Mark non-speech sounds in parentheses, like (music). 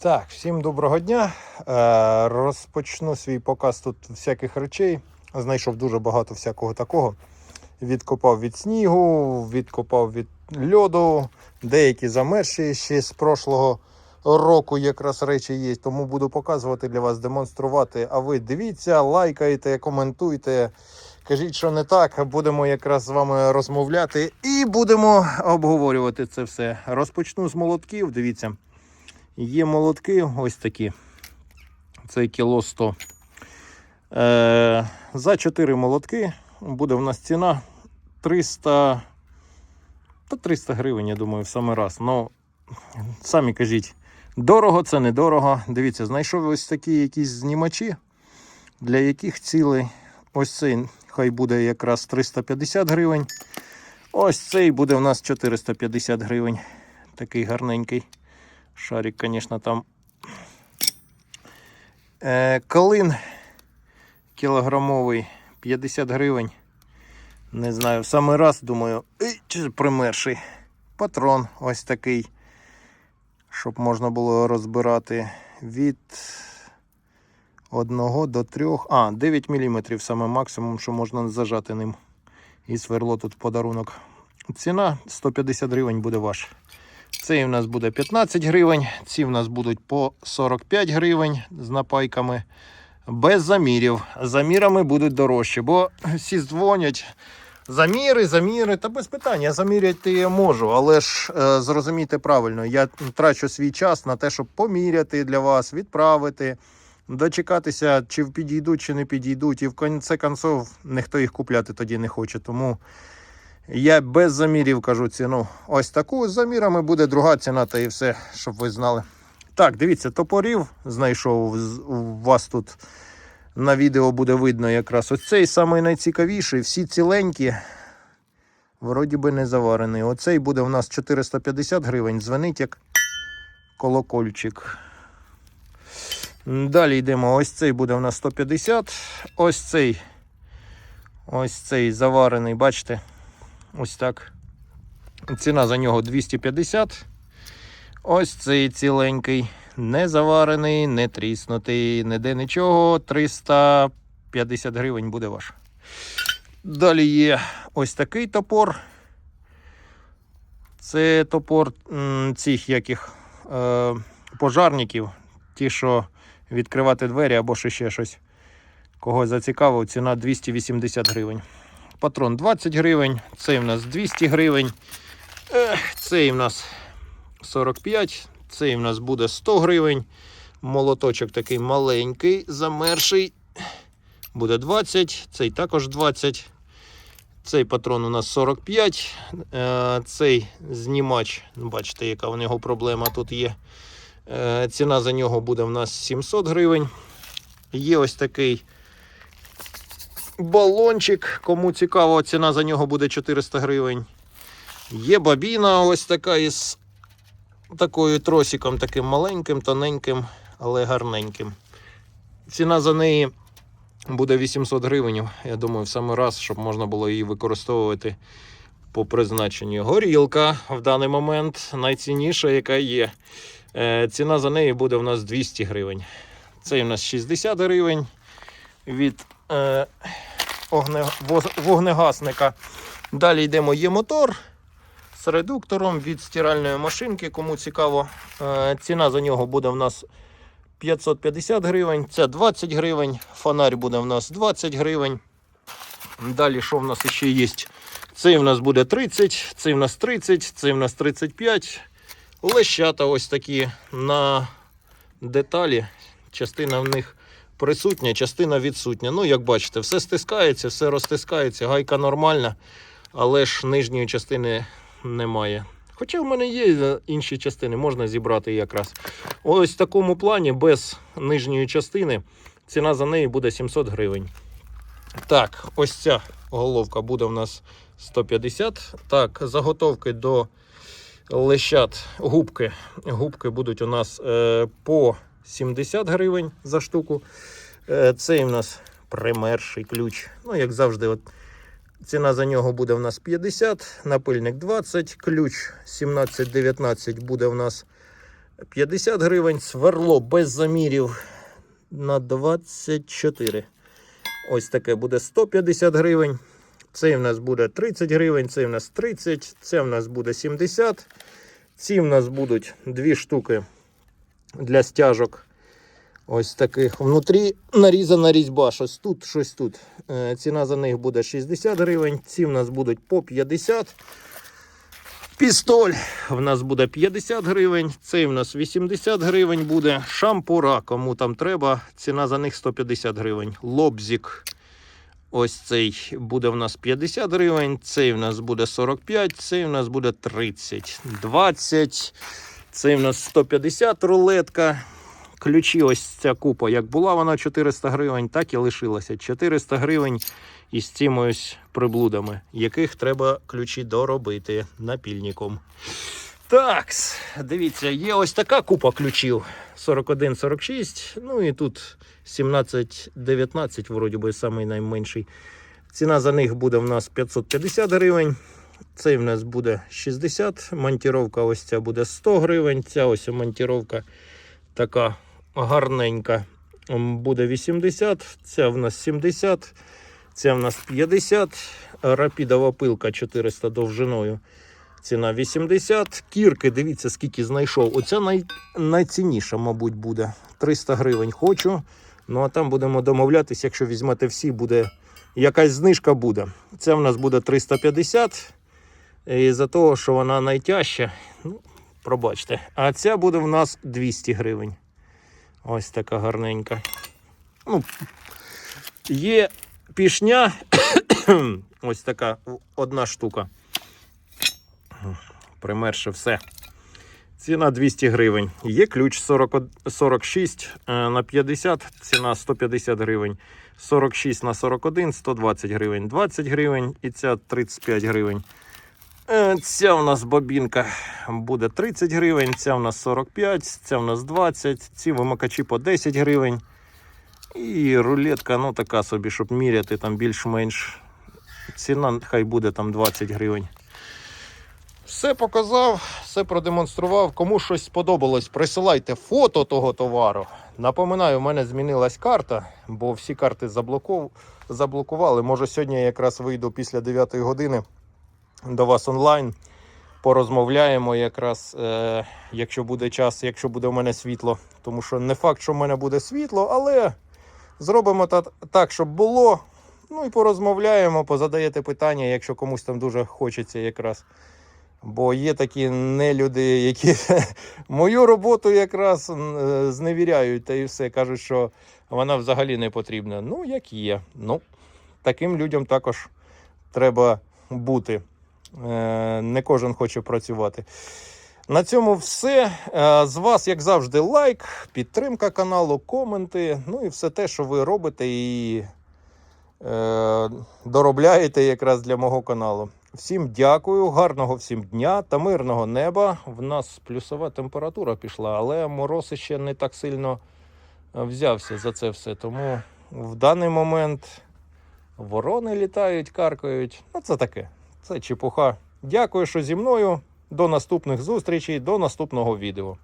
Так, всім доброго дня. Е, розпочну свій показ тут всяких речей. Знайшов дуже багато всякого такого. Відкопав від снігу, відкопав від льоду, деякі замерзші ще з прошлого року якраз речі є. Тому буду показувати для вас, демонструвати. А ви дивіться, лайкайте, коментуйте. Кажіть, що не так. Будемо якраз з вами розмовляти і будемо обговорювати це все. Розпочну з молотків. Дивіться. Є молотки ось такі. Це кіло 100. Е, за 4 молотки буде в нас ціна 300 та 300 гривень, я думаю, в самий раз. Ну, самі кажіть, дорого це недорого. Дивіться, знайшов ось такі якісь знімачі, для яких цілий ось цей хай буде якраз 350 гривень. Ось цей буде в нас 450 гривень. Такий гарненький. Шарик, звісно, там. Е, Калин кілограмовий 50 гривень. Не знаю, в самий раз думаю, «Ей, чи примерший. Патрон ось такий, щоб можна було розбирати від 1 до 3. А, 9 мм саме максимум, що можна зажати ним. І сверло тут подарунок. Ціна 150 гривень буде ваш. Цей у нас буде 15 гривень, ці в нас будуть по 45 гривень з напайками. Без замірів. Замірами будуть дорожчі, бо всі дзвонять. Заміри, заміри, та без питань. Я заміряти я можу, але ж е, зрозумійте правильно, я трачу свій час на те, щоб поміряти для вас, відправити, дочекатися, чи підійдуть, чи не підійдуть. І в кінці концов ніхто їх купляти тоді не хоче. Тому я без замірів кажу ціну. Ось таку з замірами буде друга ціна, та і все, щоб ви знали. Так, дивіться, топорів знайшов у вас тут. На відео буде видно якраз ось цей самий найцікавіший. Всі ціленькі. Вроді би не заварений. Оцей буде у нас 450 гривень. Дзвонить як колокольчик. Далі йдемо. Ось цей буде у нас 150. Ось цей. Ось цей заварений, бачите? Ось так. Ціна за нього 250. Ось цей ціленький. Не заварений, не тріснутий, ніде нічого. 350 гривень буде ваш. Далі є ось такий топор. Це топор цих яких е, пожарників. Ті, що відкривати двері або ще щось. Когось зацікавив, ціна 280 гривень. Патрон 20 гривень, цей в нас 200 гривень. Цей в нас 45, цей в нас буде 100 гривень. Молоточок такий маленький, замерший. Буде 20, цей також 20. Цей патрон у нас 45. Е, Цей знімач, бачите, яка в нього проблема тут є. Е, Ціна за нього буде в нас 700 гривень. Є ось такий балончик. Кому цікаво, ціна за нього буде 400 гривень. Є бабіна ось така із такою тросиком, таким маленьким, тоненьким, але гарненьким. Ціна за неї буде 800 гривень. Я думаю, в самий раз, щоб можна було її використовувати по призначенню. Горілка в даний момент найцінніша, яка є. Е, Ціна за неї буде в нас 200 гривень. Це у нас 60 гривень від е, огне, вогнегасника. Далі йдемо є мотор з редуктором від стиральної машинки. Кому цікаво, Е, ціна за нього буде в нас 550 гривень. Це 20 гривень. Фонарь буде в нас 20 гривень. Далі, що в нас ще є? Цей в нас буде 30, цей в нас 30, цей в нас 35. Лещата ось такі на деталі. Частина в них присутня, частина відсутня. Ну, як бачите, все стискається, все розтискається, гайка нормальна, але ж нижньої частини немає. Хоча в мене є е, інші частини, можна зібрати якраз. Ось в такому плані, без нижньої частини, ціна за неї буде 700 гривень. Так, ось ця головка буде в нас 150. Так, заготовки до лещат, губки. Губки будуть у нас е, по 70 гривень за штуку. Е, цей у нас примерший ключ. Ну, як завжди, от, ціна за нього буде в нас 50, напильник 20, ключ 17-19 буде в нас 50 гривень, сверло без замірів на 24. Ось таке буде 150 гривень. Цей в нас буде 30 гривень, цей в нас 30, це в нас буде 70. Ці в нас будуть дві штуки для стяжок. Ось таких. Внутрі нарізана різьба. Щось тут, щось тут. Е, Ціна за них буде 60 гривень. Ці в нас будуть по 50. Пістоль в нас буде 50 гривень. Цей в нас 80 гривень буде. Шампура, кому там треба. Ціна за них 150 гривень. Лобзик. Ось цей буде в нас 50 гривень. Цей в нас буде 45, цей в нас буде 30, 20. Цей в нас 150 рулетка. Ключі, ось ця купа, як була вона 400 гривень, так і лишилася. 400 гривень із цими ось приблудами, яких треба ключі доробити напільником. Так, дивіться, є ось така купа ключів. 41-46, ну і тут 17-19, вроді би, найменший. Ціна за них буде в нас 550 гривень. Цей в нас буде 60. Монтіровка ось ця буде 100 гривень. Ця ось монтіровка така гарненька. Буде 80. Ця в нас 70. Ця в нас 50. Рапідова пилка 400 довжиною. Ціна 80. Кірки, дивіться, скільки знайшов. Оця най... найцінніша, мабуть, буде. 300 гривень хочу. Ну а там будемо домовлятися, якщо візьмете всі, буде якась знижка буде. Це в нас буде 350. І за того, що вона найтяжча, ну, пробачте. А ця буде в нас 200 гривень. Ось така гарненька. Ну, є пішня. (coughs) Ось така одна штука. Примерше все. Ціна 200 гривень. Є ключ 40, 46 е, на 50, ціна 150 гривень. 46 на 41, 120 гривень. 20 гривень і ця 35 гривень. Е, Ця у нас бобінка буде 30 гривень, ця у нас 45, ця у нас 20, ці вимикачі по 10 гривень. І рулетка, ну така собі, щоб міряти там більш-менш. Ціна хай буде там 20 гривень. Все показав, все продемонстрував. Кому щось сподобалось, присилайте фото того товару. Напоминаю, у мене змінилась карта, бо всі карти заблокували. Може, сьогодні я якраз вийду після 9 години до вас онлайн. Порозмовляємо якраз, е, якщо буде час, якщо буде в мене світло. Тому що не факт, що в мене буде світло, але зробимо та- так, щоб було. Ну і порозмовляємо, позадаєте питання, якщо комусь там дуже хочеться якраз. Бо є такі нелюди, які (laughs) мою роботу якраз е, зневіряють та і все. Кажуть, що вона взагалі не потрібна. Ну, як є. Ну, таким людям також треба бути. Е, Не кожен хоче працювати. На цьому все. Е, З вас, як завжди, лайк, підтримка каналу, коменти. Ну і все те, що ви робите і е, доробляєте якраз для мого каналу. Всім дякую, гарного всім дня та мирного неба. В нас плюсова температура пішла, але мороз ще не так сильно взявся за це все. Тому в даний момент ворони літають, каркають. Ну, це таке. Це чепуха. Дякую, що зі мною. До наступних зустрічей, до наступного відео.